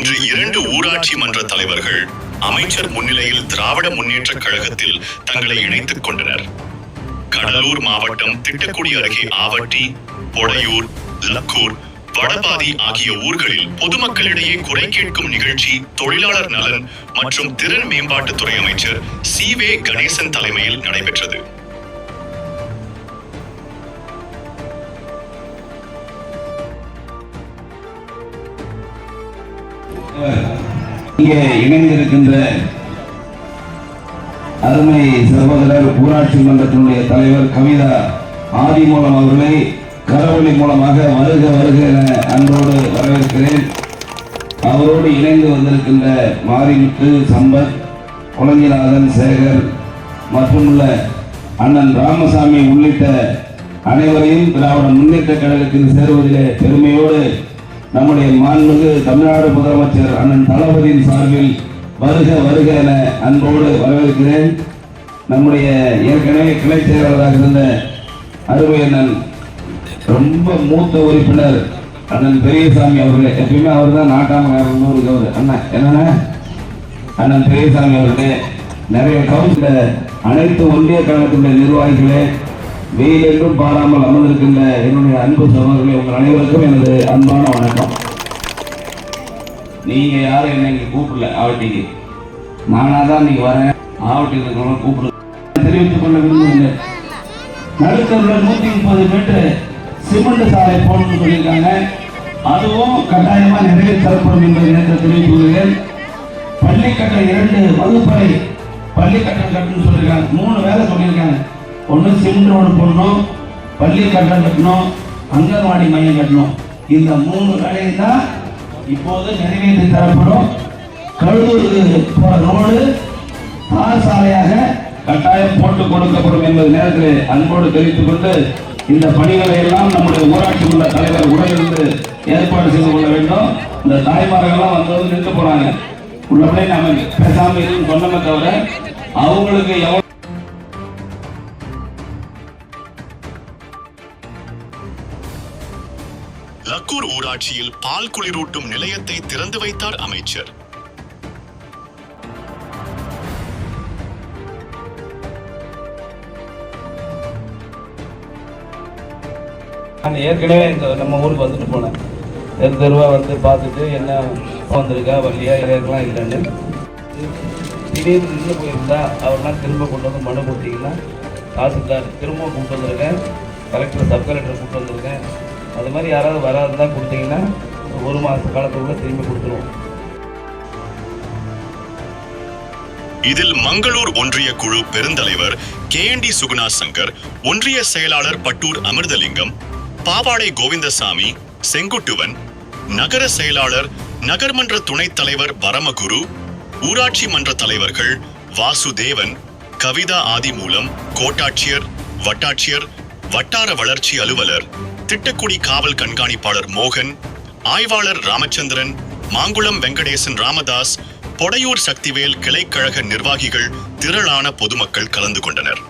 இன்று இரண்டு ஊராட்சி மன்ற தலைவர்கள் அமைச்சர் முன்னிலையில் திராவிட முன்னேற்ற கழகத்தில் தங்களை இணைத்துக் கொண்டனர். கடலூர் மாவட்டம் திட்டக்குடி அருகே ஆவட்டி பொடையூர் லக்கூர் வடபாதி ஆகிய ஊர்களில் பொதுமக்களிடையே குறை கேட்கும் நிகழ்ச்சி தொழிலாளர் நலன் மற்றும் திறன் மேம்பாட்டுத்துறை அமைச்சர் சி வே கணேசன் தலைமையில் நடைபெற்றது. இங்கே இணைந்திருக்கின்ற அருமை சகோதரர் ஊராட்சி மன்றத்தினுடைய தலைவர் கவிதா ஆதிமூலம் அவர்களை கரவொலி மூலமாக வருக வருக என அன்போடு வரவேற்கிறேன். அவரோடு இணைந்து வந்திருக்கின்ற மாரிமுத்து சம்பத் குழந்தைநாதன் சேகர் மற்றுமுள்ள அண்ணன் ராமசாமி உள்ளிட்ட அனைவரையும் திராவிட முன்னேற்ற கழகத்தில் சேருவதிலே பெருமையோடு நம்முடைய மாண்புமிகு தமிழ்நாடு முதலமைச்சர் அண்ணன் தளபதியின் சார்பில் வருக வருக என அன்போடு வரவேற்கிறேன். நம்முடைய ஏற்கனவே கிளை செயலாளராக இருந்த அருமை அண்ணன் ரொம்ப மூத்த உறுப்பினர் அண்ணன் பெரியசாமி அவர்களே. எப்பயுமே அவர் தான் நாட்டாம அவர் அண்ணன் என்னன்னா அண்ணன் பெரியசாமி அவர்களே நிறைய கவுன்சில அனைத்து ஒன்றிய கழகத்தினுடைய நிர்வாகிகளே வெயில் என்றும் பாராமல் அமர்ந்திருக்கின்ற என்னுடைய அன்பு சகோதரர்களே உங்கள் அனைவருக்கும் எனது அன்பான வணக்கம். நீங்க யாரும் என்ன இங்க கூப்பிடல ஆவட்டிக்கு. நானா தான் நீங்க வரேன் ஆவட்டியில் இருக்கிறவங்க கூப்பிடுறது. தெரிவித்துக் கொள்ள விரும்புகிறேன் நடுத்தருவில் நூத்தி முப்பது மீட்டர் சிமெண்ட் சாலை போடணும்னு சொல்லியிருக்காங்க. அதுவும் கட்டாயமா நிறைவேற்றப்படும் என்பதை நேற்று தெரிவித்துக் கொள்கிறேன் பள்ளிக்கட்டை இரண்டு வகுப்பறை பள்ளிக்கட்டம் கட்டணும்னு சொல்லியிருக்காங்க. மூணு வேலை சொல்லியிருக்காங்க. ஒன்று சிமெண்ட் ரோடு போடணும் பள்ளி கட்டணம் கட்டணும் அங்கன்வாடி மையம் கட்டணும். இந்த மூணு வேலையை தான் இப்போது நிறைவேற்றி தரப்படும். கழுதூருக்கு போகிற ரோடு தார் சாலையாக கட்டாயம் போட்டு கொடுக்கப்படும் என்பது நேரத்தில் அன்போடு தெரிவித்துக் கொண்டு இந்த பணிகளை எல்லாம் நம்முடைய ஊராட்சி உள்ள தலைவர் உடனிருந்து ஏற்பாடு செய்து கொள்ள வேண்டும். இந்த தாய்மார்கள்லாம் வந்து வந்து நின்று போறாங்க. உள்ளபடியே நாம பேசாமல் சொன்னமே தவிர அவங்களுக்கு எவ்வளவு லக்கூர் ஊராட்சியில் பால் குளிரூட்டும் நிலையத்தை திறந்து வைத்தார் அமைச்சர். நான் ஏற்கனவே இந்த நம்ம ஊருக்கு வந்துட்டு போனேன். தெரு தெருவாக வந்து பார்த்துட்டு என்ன வந்திருக்கா வழியா இதெல்லாம் இல்லைன்னு. திடீர்னு நின்று போயிருந்தா அவர்லாம் திரும்ப கொண்டு வந்து மனு கொடுத்தீங்கன்னா தாசில்தார் திரும்ப கூப்பிட்டு வந்திருக்கேன். கலெக்டர் சப் கலெக்டர் கூப்பிட்டு வந்திருக்கேன். அது மாதிரி யாராவது வராதுன்னா கொடுத்தீங்கன்னா ஒரு மாத காலத்துக்குள்ள திரும்பி கொடுத்துருவோம். இதில் மங்களூர் ஒன்றிய குழு பெருந்தலைவர் K N T Suguna Shankar ஒன்றிய செயலாளர் பட்டூர் அமிர்தலிங்கம் பாவாடை கோவிந்தசாமி செங்குட்டுவன் நகர செயலாளர் நகர்மன்ற துணைத் தலைவர் பரமகுரு ஊராட்சி மன்ற தலைவர்கள் வாசுதேவன் கவிதா ஆதிமூலம் கோட்டாட்சியர் வட்டாட்சியர் வட்டார வளர்ச்சி அலுவலர் திட்டக்குடி காவல் கண்காணிப்பாளர் மோகன் ஆய்வாளர் ராமச்சந்திரன் மாங்குளம் வெங்கடேசன் ராமதாஸ் பொடையூர் சக்திவேல் கிளைக்கழக நிர்வாகிகள் திரளான பொதுமக்கள் கலந்து கொண்டனர்.